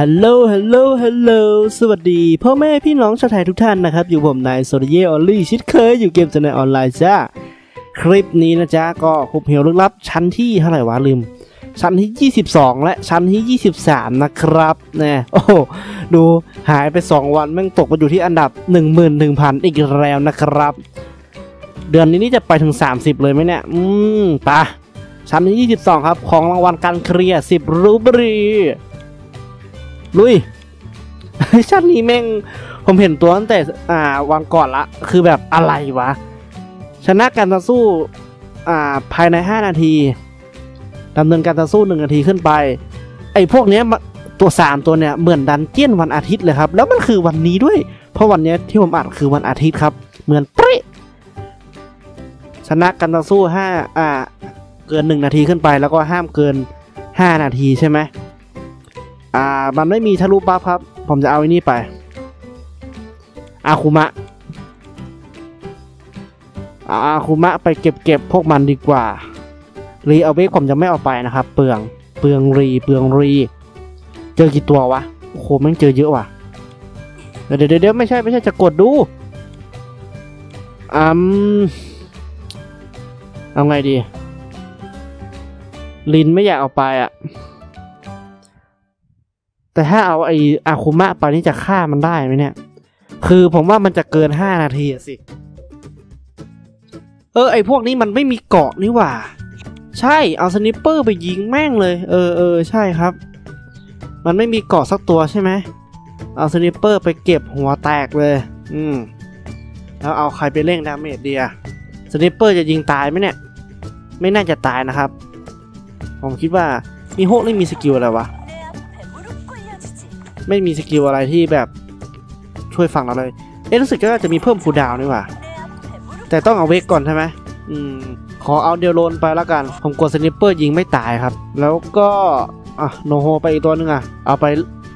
ฮัลโหล ฮัลโหล ฮัลโหล สวัสดี พ่อแม่พี่น้องชาวไทยทุกท่านนะครับ อยู่ผมนายโซเยออลลี่ชิดเคยอยู่เกมจะในออนไลน์จ้า คลิปนี้นะจ๊ะ ก็คุบเหวลึกลับชั้นที่เท่าไหร่วะลืม ชั้นที่ 22 และชั้นที่ 23 นะครับเนี่ยโอ้ดูหายไป 2 วันแม่งตกมาอยู่ที่อันดับ 11,000 อีกแล้วนะครับ เดือนนี้นี่จะไปถึง 30 เลยไหมเนี่ย อืมปะชั้นที่ 22 ครับ ของรางวัลการเคลียร์ 10 รูบรีลุยชั้นนี้แม่งผมเห็นตัวตั้งแต่อ่าวันก่อนละคือแบบอะไรวะ ชนะการต่อสู้อ่าภายใน 5 นาที ดำเนินการต่อสู้1นาทีขึ้นไป ไอ้พวกเนี้ยตัว 3 ตัวเนี้ยเหมือนดันเจี้ยนวันอาทิตย์เลยครับ แล้วมันคือวันนี้ด้วย เพราะวันเนี้ยที่ผมอัดคือวันอาทิตย์ครับ เหมือนเป๊ะชนะการต่อสู้5อ่าเกิน 1 นาทีขึ้นไป แล้วก็ห้ามเกิน 5 นาทีใช่ไหมอ่ามันไม่มีทะลุบัฟครับ ผมจะเอาไอ้นี่ไปอาคุมะอาคุมะไปเก็บเก็บพวกมันดีกว่า รีเอาเบกผมจะไม่เอาไปนะครับเปลืองเปลืองรีเปลืองรี เจอกี่ตัววะโอ้โหแม่งเจอเยอะว่ะเดี๋ยวเดี๋ยวไม่ใช่ไม่ใช่จะกดดูอืมเอาไงดี ลินไม่อยากเอาไปอะแต่ถ้าเอาไออาคุมะไปนี่จะฆ่ามันได้ไหมเนี่ย คือผมว่ามันจะเกินห้านาทีสิ เออไอพวกนี้มันไม่มีเกาะนี่หว่า ใช่เอาสนิปเปอร์ไปยิงแม่งเลย เออเออใช่ครับ มันไม่มีเกาะสักตัวใช่ไหมเอาสนิปเปอร์ไปเก็บหัวแตกเลย อืม แล้วเอาใครไปเร่งดาเมจเดียสนิปเปอร์จะยิงตายไหมเนี่ย ไม่น่าจะตายนะครับ ผมคิดว่ามีโฮกนี่มีสกิลอะไรวะ ไม่มีสกิลอะไรที่แบบช่วยฝั่งเราเลย เอ๊ะรู้สึกว่าจะมีเพิ่มคูดาวนี่หว่า แต่ต้องเอาเวกก่อนใช่ไหมอืม ขอเอาเดลโลนไปแล้วกัน ผมกดสนิปเปอร์ยิงไม่ตายครับ แล้วก็อะโนโฮไปอีกตัวหนึงอะ เอาไป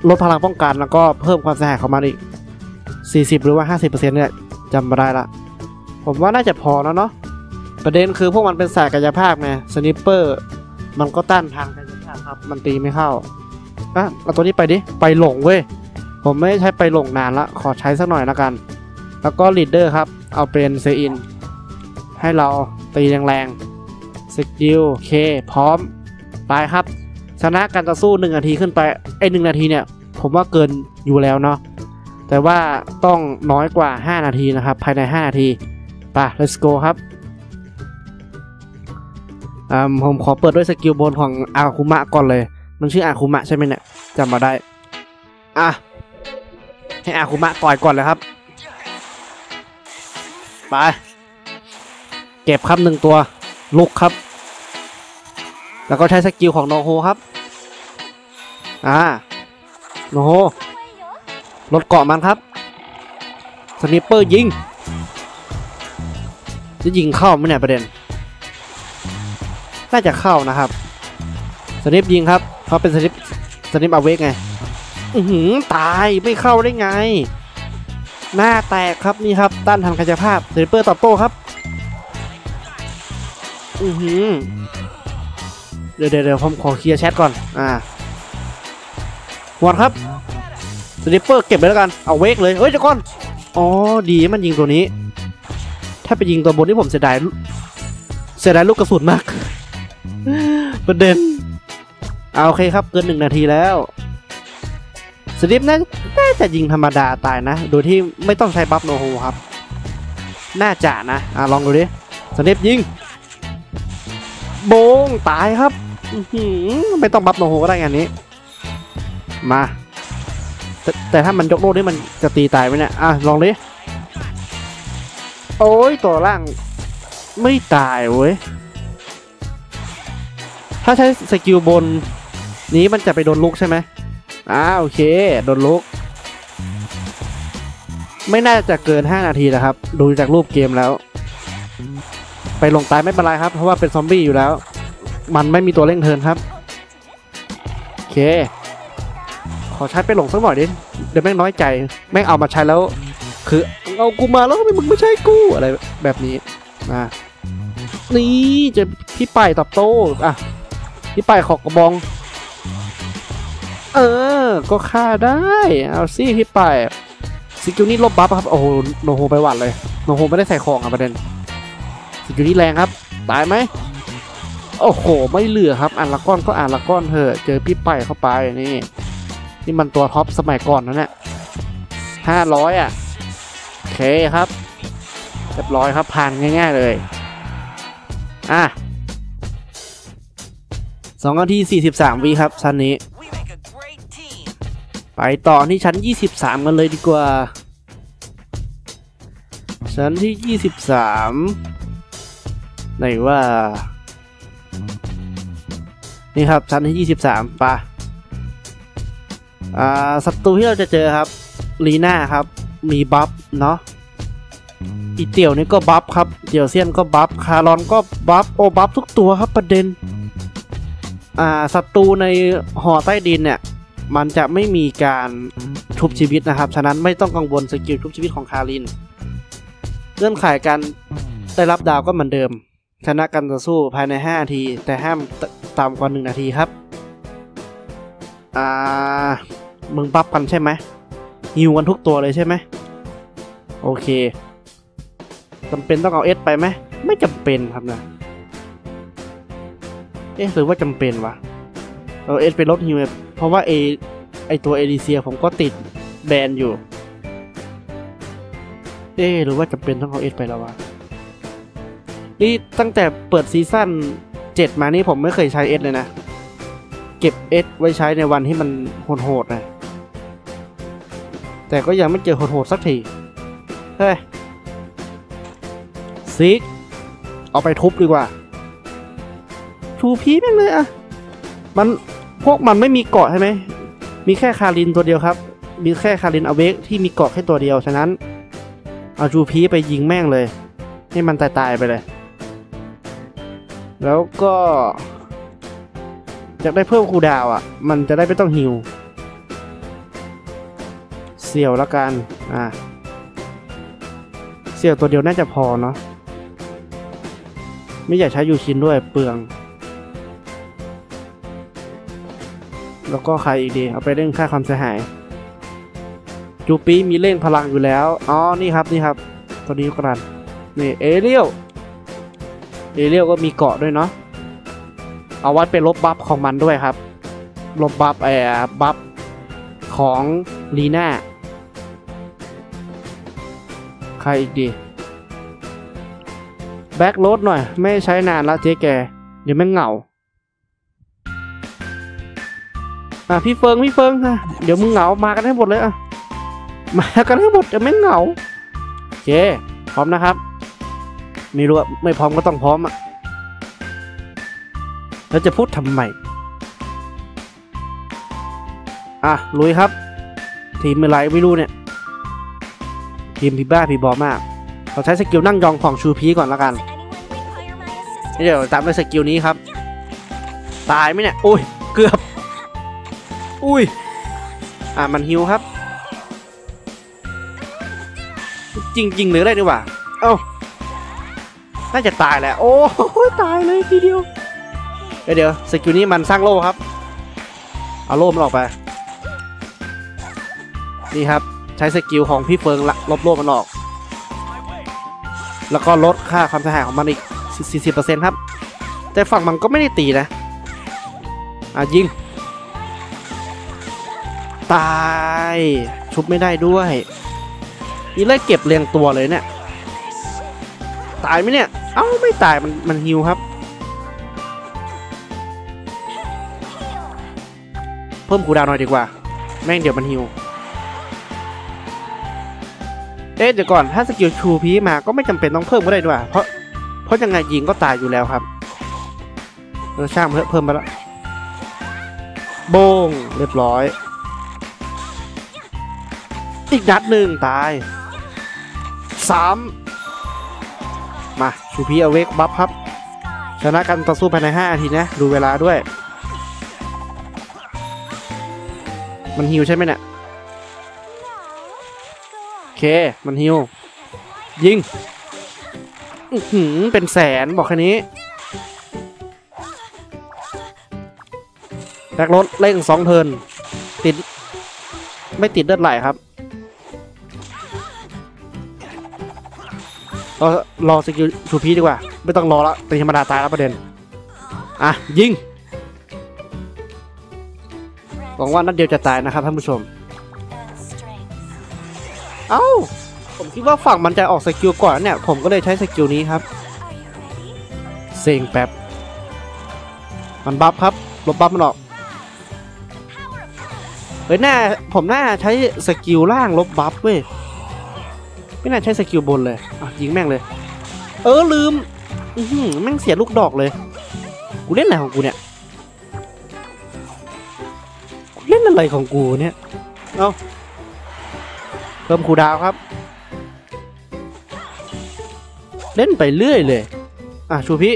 ลดพลังป้องกันแล้วก็เพิ่มความเสียหายเของมันอีก 40 หรือว่า 50%เนี่ยจำไม่ได้ละ ผมว่าน่าจะพอแล้วเนาะ ประเด็นคือพวกมันเป็นสายกายภาพไงสนิปเปอร์มันก็ต้านทางกายภาพครับ มันตีไม่เข้าอะเอาตัวนี้ไปดิ ไปหลงเว้ย ผมไม่ใช้ไปหลงนานละ ขอใช้สักหน่อยละกัน แล้วก็ลีดเดอร์ครับ เอาเป็นเซอิน ให้เราตีแรงๆสกิลเคพร้อมไปครับ ชนะการต่อสู้ 1 นาทีขึ้นไปไอ้หนึ่งนาทีเนี่ย ผมว่าเกินอยู่แล้วเนาะแต่ว่าต้องน้อยกว่า 5 นาทีนะครับ ภายใน 5 นาทีไป let's go ครับอ่าผมขอเปิดด้วยสกิลบนของอาคุมะก่อนเลย มันชื่ออาคุมะใช่ไหมเนี่ยจำมาได้ อะ ให้อาคุมะต่อยก่อนเลยครับ ไป เก็บครับหนึ่งตัวลุกครับ แล้วก็ใช้สกิลของโนโฮครับ อ่าโนโฮลดเกาะมันครับสนิปเปอร์ยิง จะยิงเข้าไหมเนี่ยประเด็น น่าจะเข้านะครับสนิปยิงครับเพราเป็นสนิปสนิปอาเวกไง อือหือตายไม่เข้าได้ไง หน้าแตกครับนี่ครับต้านทานกายภาพสนิปเปอร์ตอบโต้ครับ อือหือเดี๋ยวเดี๋ยวผมขอเคลียร์แชทก่อน อ่าหวดครับสนิปเปอร์เก็บไปแล้วกัน เอาเวกเลย เฮ้ยเดี๋ยวก่อน อ๋อ ดีมันยิงตัวนี้ ถ้าไปยิงตัวบนนี่ผมเสียดาย เสียดายลูกกระสุนมาก ประเด็น เอาโอเคครับ เกินหนึ่งนาทีแล้วสลิปน่าน่าจะยิงธรรมดาตายนะ โดยที่ไม่ต้องใช้บัฟโนโฮครับ น่าจะนะ อะลองดูดิสลิปยิง โบงตายครับไม่ต้องบัฟโนโฮก็ได้งานนี้ มาแต่แต่ถ้ามันยกโลดนี่มันจะตีตายไหมเนี่ย อะ ลองดิ โอ้ยตัวล่างไม่ตายเว้ย ถ้าใช้สกิลบน นี้มันจะไปโดนลุกใช่ไหมอ่าโอเค โดนลุก ไม่น่าจะเกิน 5 นาทีนะครับ ดูจากรูปเกมแล้ว ไปลงตายไม่เป็นไรครับ เพราะว่าเป็นซอมบี้อยู่แล้ว มันไม่มีตัวเร่งเทินครับโอเค ขอใช้ไปหลงสักหน่อยดิเดี๋ยวแม่งน้อยใจ แม่งเอามาใช้แล้ว คือเอากูมาแล้วทำไมมึงไม่ใช่กูอะไรแบบนี้มานี่จะพี่ไปายตอบโต้อะพี่ไปายขอกระบอง เออ ก็ฆ่าได้เอาสิพี่ไปายสกิลนี้ลบบัฟครับโอ้โหโนโฮไปหวัดเลยโนโฮไม่ได้ใส่ของอะประเด็น สกิลนี้แรงครับ ตายไหมโอ้โห ไม่เหลือครับอ่านละก้อนก็อ่านละก้อนเถอะ เจอพี่ไปเข้าไปนี่ นี่มันตัวท็อปสมัยก่อนนั่นแหละห้าร้อยอะโอเคครับเรียบร้อยครับผ่านง่าย ๆเลย อะสองนาทีสี่สิบสามวิครับชั้นนี้ ไปต่อที่ชั้น23กันเลยดีกว่า ชั้นที่23 ไหนว่า นี่ครับชั้นที่ 23ปะอ่าศัตรูที่เราจะเจอครับลีน่าครับ มีบัฟเนาะอีเตี่ยวนี่ก็บัฟครับเดี่ยวเซียนก็บัฟคารอนก็บัฟโอ้บัฟทุกตัวครับประเด็น อ่าศัตรูในหอใต้ดินเนี่ย มันจะไม่มีการชุบชีวิตนะครับ ฉะนั้นไม่ต้องกังวลสกิลชุบชีวิตของคาริน เงื่อนไขการได้รับดาวก็เหมือนเดิม ชนะกันต่อสู้ภายใน 5 นาที แต่ห้ามต่ำกว่า 1 นาทีครับ อ่า มึงบัฟกันใช่ไหมฮิวกันทุกตัวเลยใช่ไหม โอเคจำเป็นต้องเอาเอสไปไหม ไม่จำเป็นครับนะ เอ๊ะหรือว่าจำเป็นวะ เอาเอสไปลดฮิวเพราะว่าเอไอตัวเอลิเซียผมก็ติดแบนอยู่ เอ๊หรือว่าจำเป็นต้องเอาเอสไปแล้ววะ นี่ตั้งแต่เปิดซีซั่น7 มานี่ผมไม่เคยใช้เอสเลยนะ เก็บเอสไว้ใช้ในวันที่มันโหดๆนะ แต่ก็ยังไม่เจอโหดๆสักที เฮ้ยซิกเอาไปทุบดีกว่า ชูพีแม่งเลยอะมันพวกมันไม่มีเกาะใช่ไหม มีแค่คารินตัวเดียวครับ มีแค่คารินอเวกที่มีเกาะแค่ตัวเดียว ฉะนั้น เอาจูพีไปยิงแม่งเลย ให้มันตาย ๆ ไปเลย แล้วก็อยากได้เพิ่มคูดาวน์อะ มันจะได้ไม่ต้องฮิวเสี่ยวละกัน อ่าเสี่ยวตัวเดียวน่าจะพอเนาะ ไม่อยากใช้ยูชินด้วยเปลือง แล้วก็ใครอีกดี เอาไปเร่งค่าความเสียหาย จูปีมีเร่งพลังอยู่แล้ว อ๋อ นี่ครับ นี่ครับ ตัวนี้กรัน นี่ เอเรียล เอเรียลก็มีเกาะด้วยเนาะเอาไว้เป็นลบบัฟของมันด้วยครับ ลบบัฟไอ้บัฟของลีน่าใครอีกดีแบ็กโรดหน่อย ไม่ใช้นานแล้วเจ๊แก เดี๋ยวแม่งเหงาอะพี่เฟิงพี่เฟิงอะเดี๋ยวมึงเหงามากันให้หมดเลยอะมากันให้หมดจะไม่เหงาโอเคพร้อมนะครับ ไม่รู้อะไม่พร้อมก็ต้องพร้อมอะแล้วจะพูดทำไมอะลุยครับ ทีมอะไรไม่รู้เนี่ย ทีมพี่บ้าพี่บอมากเราใช้สกิลนั่งยองของชูพีก่อนละกันเดี๋ยวตามด้วยสกิลนี้ครับ ตายไหมเนี่ยอุ้ยเกือบ อุ้ยอ่ามันฮิวครับ จริงๆหรืออะไรดีกว่า เอ้า น่าจะตายแหละโอ้ตายเลยทีเดียว เดี๋ยวเดี๋ยวสกิลนี้มันสร้างโล่ครับ เอาโล่มันออกไป นี่ครับใช้สกิลของพี่เฟิงละลบโล่มันออก แล้วก็ลดค่าความเสียหายของมันอีก 40%ครับ แต่ฝั่งมันก็ไม่ได้ตีนะ อะยิง ตายชุบไม่ได้ด้วยนี่ไล่เก็บเรียงตัวเลยเนี่ย ตายไหมเนี่ย เอ้าไม่ตายมันมันฮิวครับ เพิ่มคูดาวหน่อยดีกว่า แม่งเดี๋ยวมันฮิวเอ๊ะเดี๋ยวก่อนถ้าสกิลชูพีมาก็ไม่จำเป็นต้องเพิ่มก็ได้ด้วยเพราะเพราะยังไงยิงก็ตายอยู่แล้วครับเออช่างมันเถอะเพิ่มมาแล้วโบงเรียบร้อย อีกนัดหนึ่งตายสาม ชูพีเอาเวกบัฟครับชนะกันต่อสู้ภายใน 5 นาทีนะ ดูเวลาด้วย มันฮิวใช่ไหมเนี่ยโอเค มันฮิว ยิงหือเป็นแสนบอกแค่นี้แบกรถเร่งสองเทินติด ไม่ติดเลือดไหลครับ รอรอสกิลชูพีดีกว่า ไม่ต้องรอละเป็นธรรมดาตายแล้วประเด็น อะ ยิงหวังว่านัดเดียวจะตายนะครับท่านผู้ชม เอ้า ผมคิดว่าฝั่งมันจะออกสกิลก่อนเนี่ย ผมก็เลยใช้สกิลนี้ครับ เซ็งแป๊บ มันบัฟครับ ลบบัฟมันออก เฮ้ยหน้าผมหน้าใช้สกิลล่างลบบัฟเว้ย ไม่น่าใช้สกิลบนเลยอะยิงแม่งเลย เออลืม อือหือแม่งเสียลูกดอกเลย กูเล่นอะไรของกูเนี่ย กูเล่นอะไรของกูเนี่ย เอาเพิ่มคูดาวครับ เล่นไปเรื่อยเลย อะชูพิ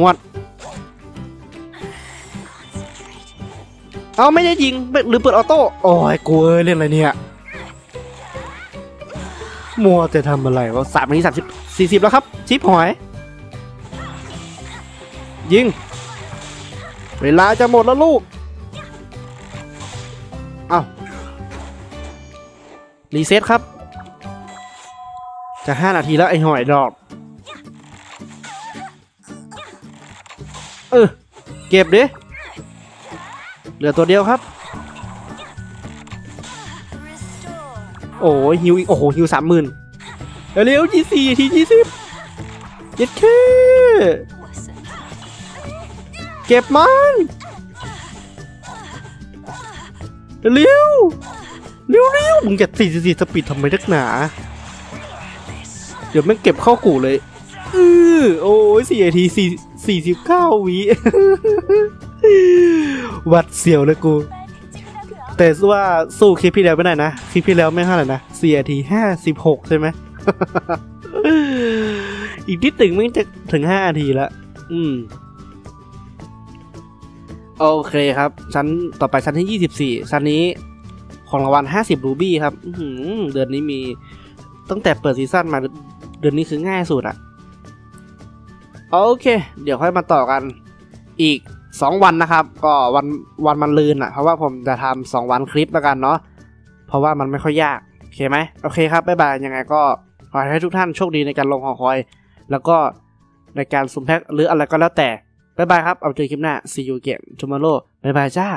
งวดเอาไม่ได้ยิงไม่หรือเปิดออโต้ โอ้ยกูเล่นอะไรเนี่ย มัวจะทำอะไรวะสามนาทีสามสิบสี่สิบแล้วครับ ชิปหอย ยิง เวลาจะหมดแล้วลูก เอารีเซ็ตครับ จะห้านาทีแล้วไอ้หอยดอกเออเก็บดิเหลือตัวเดียวครับ โอ้ยฮิวอีกโอ้โหฮิวสามหมื่นเร็วยี่สี่ทียี่สิบเจ็ดแค่เก็บมันเร็วเร็วเร็วมึงจะสี่สี่สปีดทำไมนักหนา เดี๋ยวแม่งเก็บเข้ากูเลยอือโอ้ยสี่ทีสี่สี่สิบเก้าวิหวัดเสียวเลยกู แต่ว่าสู้คลิปที่แล้วไม่ได้นะ คลิปที่แล้วไม่เท่าไหร่นะสี่นาทีห้าสิบหกใช่ไหม อีกนิดถึงมันจะถึงห้านาทีแล้วอืม โอเคครับ ชั้นต่อไปชั้นที่ยี่สิบสี่ชั้นนี้ของรางวัลห้าสิบรูบี้ครับเดือนนี้มี ตั้งแต่เปิดซีซั่นมาเดือนนี้คือง่ายสุดอะโอเค เดี๋ยวค่อยมาต่อกันอีก สองวันนะครับ ก็วันวันมันลืนอะเพราะว่าผมจะทำสองวันคลิปแล้วกันเนาะเพราะว่ามันไม่ค่อยยากโอเคไหมโอเคครับบ๊ายบายยังไงก็ขอให้ทุกท่านโชคดีในการลงหอคอย แล้วก็ในการซุ่มแพ็คหรืออะไรก็แล้วแต่บ๊ายบายครับ เอาเจอคลิปหน้า see you again tomorrow บ๊ายบายจ้า